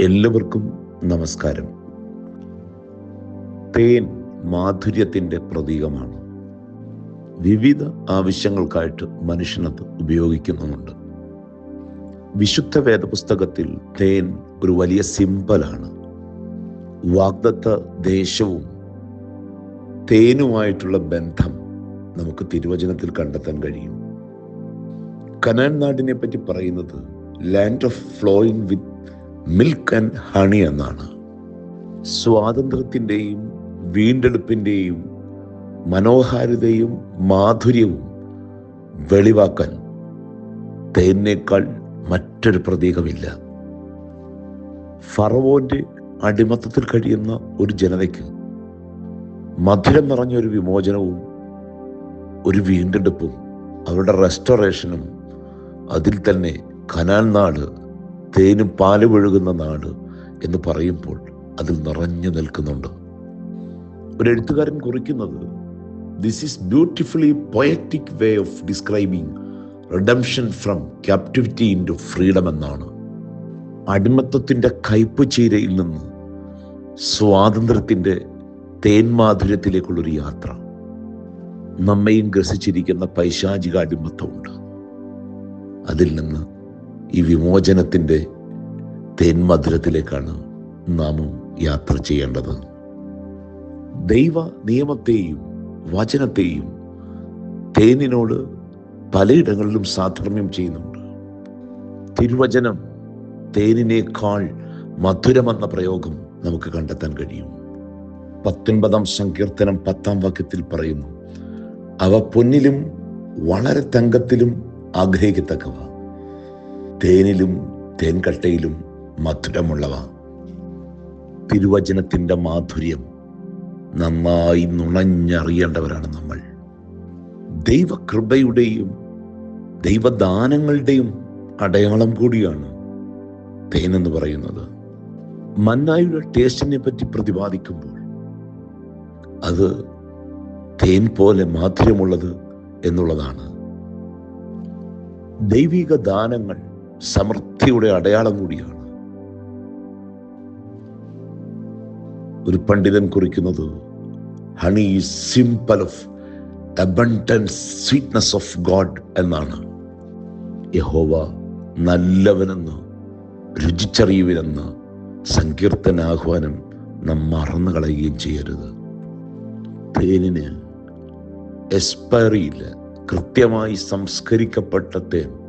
എല്ലാവർക്കും നമസ്കാരം. തേൻ മാധുര്യത്തിന്റെ പ്രതീകമാണ്. വിവിധ ആവശ്യങ്ങൾക്കായിട്ട് മനുഷ്യനത് ഉപയോഗിക്കുന്നുണ്ട് വിശുദ്ധ വേദപുസ്തകത്തിൽ തേൻ ഒരു വലിയ സിമ്പലാണ്. വാഗ്ദത്ത ദേശവും തേനുമായിട്ടുള്ള ബന്ധം നമുക്ക് തിരുവചനത്തിൽ കണ്ടെത്താൻ കഴിയും. കനാൻ നാടിനെ പറ്റി പറയുന്നത് land of flowing with milk and honey എന്നാണ്. സ്വാതന്ത്ര്യത്തിന്റെയും വീണ്ടെടുപ്പിന്റെയും മനോഹാരിതയും മാധുര്യവും വെളിവാക്കാൻ തേനേക്കാൾ മറ്റൊരു പ്രതീകമില്ല. ഫറവോന്റെ അടിമത്തത്തിൽ കഴിയുന്ന ഒരു ജനതയ്ക്ക് മധുരം നിറഞ്ഞ ഒരു വിമോചനവും ഒരു വീണ്ടെടുപ്പും അവരുടെ റെസ്റ്റോറേഷനും അതിൽ തന്നെ കനാൽ നാട് തേനും പാൽ ഒഴുകുന്ന നാട് എന്ന് പറയുമ്പോൾ അതിൽ നിറഞ്ഞു നിൽക്കുന്നുണ്ട്. ഒരു എഴുത്തുകാരൻ കുറിക്കുന്നത് this is beautifully poetic way of describing redemption from captivity into freedom എന്നാണ്. അടിമത്തത്തിന്റെ കയ്പ് ചീരയിൽ നിന്ന് സ്വാതന്ത്ര്യത്തിന്റെ തേന്മാധുര്യത്തിലേക്കുള്ളൊരു യാത്ര. നമ്മയും ഗ്രസിച്ചിരിക്കുന്ന പൈശാചിക അടിമത്തമുണ്ട്. അതിൽ നിന്ന് ഈ വിമോചനത്തിന്റെ തേന്മധുരത്തിലേക്കാണ് നാമും യാത്ര ചെയ്യേണ്ടത്. ദൈവ നിയമത്തെയും വചനത്തെയും തേനിനോട് പലയിടങ്ങളിലും സാധർമ്മ്യം ചെയ്യുന്നുണ്ട്. തിരുവചനം തേനിനേക്കാൾ മധുരമെന്ന പ്രയോഗം നമുക്ക് കണ്ടെത്താൻ കഴിയും. പത്തൊൻപതാം സങ്കീർത്തനം പത്താം വാക്യത്തിൽ പറയുന്നു അവ പൊന്നിലും വളരെ തങ്കത്തിലും ആഗ്രഹിക്കത്തക്കവ. തേനിലും തേൻകട്ടയിലും മധുരമുള്ളവ. തിരുവചനത്തിന്റെ മാധുര്യം നന്നായി നുണഞ്ഞറിയേണ്ടവരാണ് നമ്മൾ. ദൈവകൃപയുടെയും ദൈവദാനങ്ങളുടെയും അടയാളം കൂടിയാണ് തേനെന്ന് പറയുന്നത്. മന്നായുടെ ടേസ്റ്റിനെ പറ്റി പ്രതിപാദിക്കുമ്പോൾ അത് തേൻ പോലെ മാധുര്യമുള്ളത് എന്നുള്ളതാണ്. ദൈവിക ദാനങ്ങൾ സമൃദ്ധിയുടെ അടയാളം കൂടിയാണ്. ഒരു പണ്ഡിതൻ കുറിക്കുന്നത് honey is of abundance sweetness of God എന്നാണ്. യഹോവ നല്ലവനെന്ന് രുചിച്ചറിയുവിനെന്ന് സങ്കീർത്തന ആഹ്വാനം നാം മറന്നു കളയുകയും ചെയ്യരുത്. തേനിന് എക്സ്പയറിയില്ല കൃത്യമായി സംസ്കരിക്കപ്പെട്ട തേൻ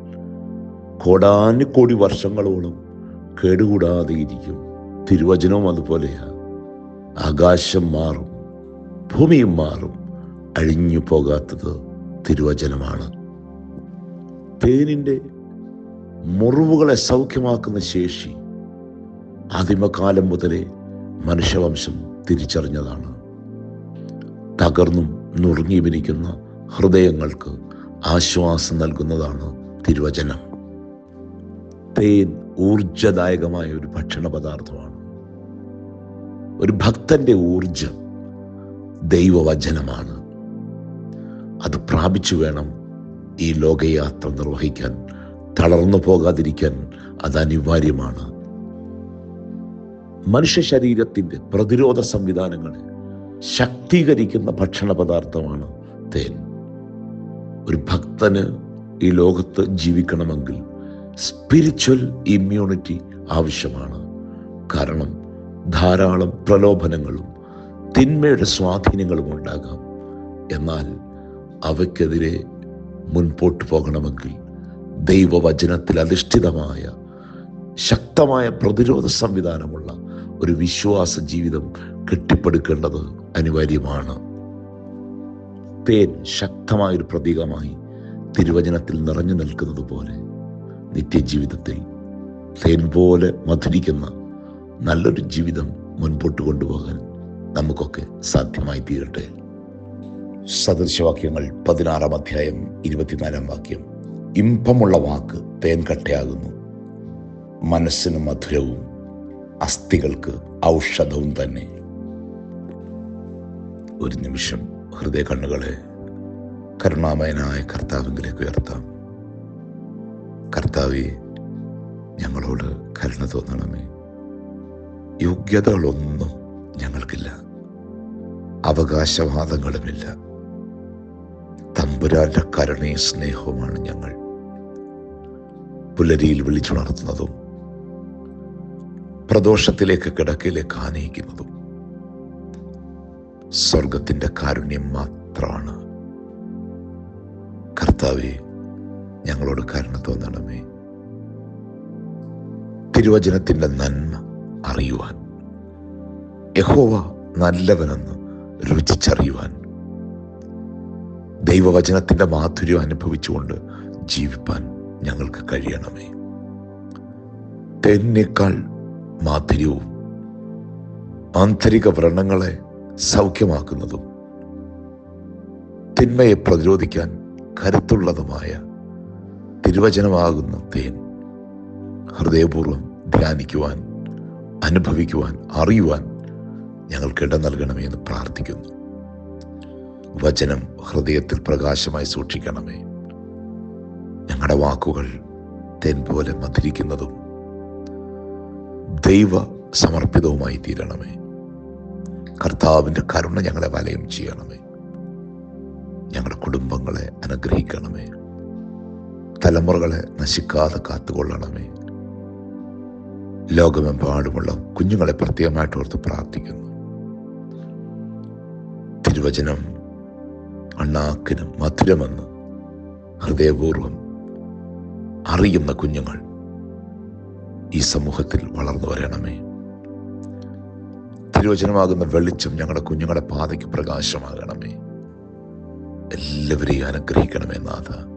കോടാനുകോടി വർഷങ്ങളോളം കേടുകൂടാതെ ഇരിക്കും. തിരുവചനവും അതുപോലെയാണ് ആകാശം മാറും ഭൂമിയും മാറും. അഴിഞ്ഞു പോകാത്തത് തിരുവചനമാണ്. തേനിന്റെ മുറിവുകളെ സൗഖ്യമാക്കുന്ന ശേഷി ആദിമകാലം മുതലേ മനുഷ്യവംശം തിരിച്ചറിഞ്ഞതാണ്. തകർന്നും നുറുങ്ങി വിരിക്കുന്ന ഹൃദയങ്ങൾക്ക് ആശ്വാസം നൽകുന്നതാണ് തിരുവചനം. തേൻ ഊർജദായകമായ ഒരു ഭക്ഷണ പദാർത്ഥമാണ് ഒരു ഭക്തന്റെ ഊർജം ദൈവവചനമാണ്. അത് പ്രാപിച്ചു വേണം ഈ ലോകയാത്ര നിർവഹിക്കാൻ. തളർന്നു പോകാതിരിക്കാൻ അത് അനിവാര്യമാണ്. മനുഷ്യ ശരീരത്തിന്റെ പ്രതിരോധ സംവിധാനങ്ങളെ ശക്തീകരിക്കുന്ന ഭക്ഷണ പദാർത്ഥമാണ് തേൻ. ഒരു ഭക്തന് ഈ ലോകത്ത് ജീവിക്കണമെങ്കിൽ സ്പിരിച്വൽ ഇമ്മ്യൂണിറ്റി ആവശ്യമാണ്. കാരണം ധാരാളം പ്രലോഭനങ്ങളും തിന്മയുടെ സ്വാധീനങ്ങളും ഉണ്ടാകാം. എന്നാൽ അവയ്ക്കെതിരെ മുൻപോട്ട് പോകണമെങ്കിൽ ദൈവവചനത്തിൽ അധിഷ്ഠിതമായ ശക്തമായ പ്രതിരോധ സംവിധാനമുള്ള ഒരു വിശ്വാസ ജീവിതം കെട്ടിപ്പടുക്കേണ്ടത് അനിവാര്യമാണ്. തേൻ ശക്തമായൊരു പ്രതീകമായി തിരുവചനത്തിൽ നിറഞ്ഞു നിൽക്കുന്നത് പോലെ നിത്യജീവിതത്തിൽ തേൻ പോലെ മധുരിക്കുന്ന നല്ലൊരു ജീവിതം മുൻപോട്ട് കൊണ്ടുപോകാൻ നമുക്കൊക്കെ സാധ്യമായി തീരട്ടെ സദൃശവാക്യങ്ങൾ പതിനാറാം അധ്യായം ഇരുപത്തിനാലാം വാക്യം. ഇമ്പമുള്ള വാക്ക് തേൻ കട്ടയാകുന്നു. മനസ്സിന് മധുരവും അസ്ഥികൾക്ക് ഔഷധവും തന്നെ. ഒരു നിമിഷം ഹൃദയ കണ്ണുകളെ കരുണാമയനായ കർത്താവിലേക്ക് ഉയർത്താം. കർത്താവെ ഞങ്ങളോട് കരുണ തോന്നണമേ. യോഗ്യതകളൊന്നും ഞങ്ങൾക്കില്ല. അവകാശവാദങ്ങളുമില്ല. തമ്പുരാന്റെ കരുണയും സ്നേഹവുമാണ് ഞങ്ങൾ. പുലരിയിൽ വിളിച്ചുണർത്തുന്നതും പ്രദോഷത്തിലേക്ക് കിടക്കയിലേക്ക് ആനയിക്കുന്നതും സ്വർഗത്തിന്റെ കാരുണ്യം മാത്രമാണ്. കർത്താവെ ഞങ്ങളോട് കരുണ തോന്നണമേ. തിരുവചനത്തിന്റെ നന്മ അറിയുവാൻ. യഹോവ നല്ലവനെന്ന് രുചിച്ചറിയുവാൻ. ദൈവവചനത്തിന്റെ മാധുര്യം അനുഭവിച്ചുകൊണ്ട് ജീവിപ്പാൻ ഞങ്ങൾക്ക് കഴിയണമേ. തെന്നേക്കാൾ മാധുര്യവും ആന്തരിക വ്രണങ്ങളെ സൗഖ്യമാക്കുന്നതും തിന്മയെ പ്രതിരോധിക്കാൻ കരുത്തുള്ളതുമായ തിരുവചനമാകുന്ന തേൻ ഹൃദയപൂർവം ധ്യാനിക്കുവാൻ അനുഭവിക്കുവാൻ അറിയുവാൻ ഞങ്ങൾക്ക് ഇടം നൽകണമേ എന്ന് പ്രാർത്ഥിക്കുന്നു. വചനം ഹൃദയത്തിൽ പ്രകാശമായി സൂക്ഷിക്കണമേ. ഞങ്ങളുടെ വാക്കുകൾ തേൻ പോലെ മധുരിക്കുന്നതും ദൈവ സമർപ്പിതവുമായി തീരണമേ. കർത്താവിന്റെ കരുണ ഞങ്ങളെ വലയം ചെയ്യണമേ. ഞങ്ങളുടെ കുടുംബങ്ങളെ അനുഗ്രഹിക്കണമേ. തലമുറകളെ നശിക്കാതെ കാത്തുകൊള്ളണമേ. ലോകമെമ്പാടുമുള്ള കുഞ്ഞുങ്ങളെ പ്രത്യേകമായിട്ട് ഓർത്ത് പ്രാർത്ഥിക്കുന്നു. തിരുവചനം അണ്ണാക്കിനും മധുരമെന്ന് ഹൃദയപൂർവം അറിയുന്ന കുഞ്ഞുങ്ങൾ ഈ സമൂഹത്തിൽ വളർന്നു വരണമേ. തിരുവചനമാകുന്ന വെളിച്ചം ഞങ്ങളുടെ കുഞ്ഞുങ്ങളുടെ പാതയ്ക്ക് പ്രകാശമാകണമേ. എല്ലാവരെയും അനുഗ്രഹിക്കണമേ നാഥ.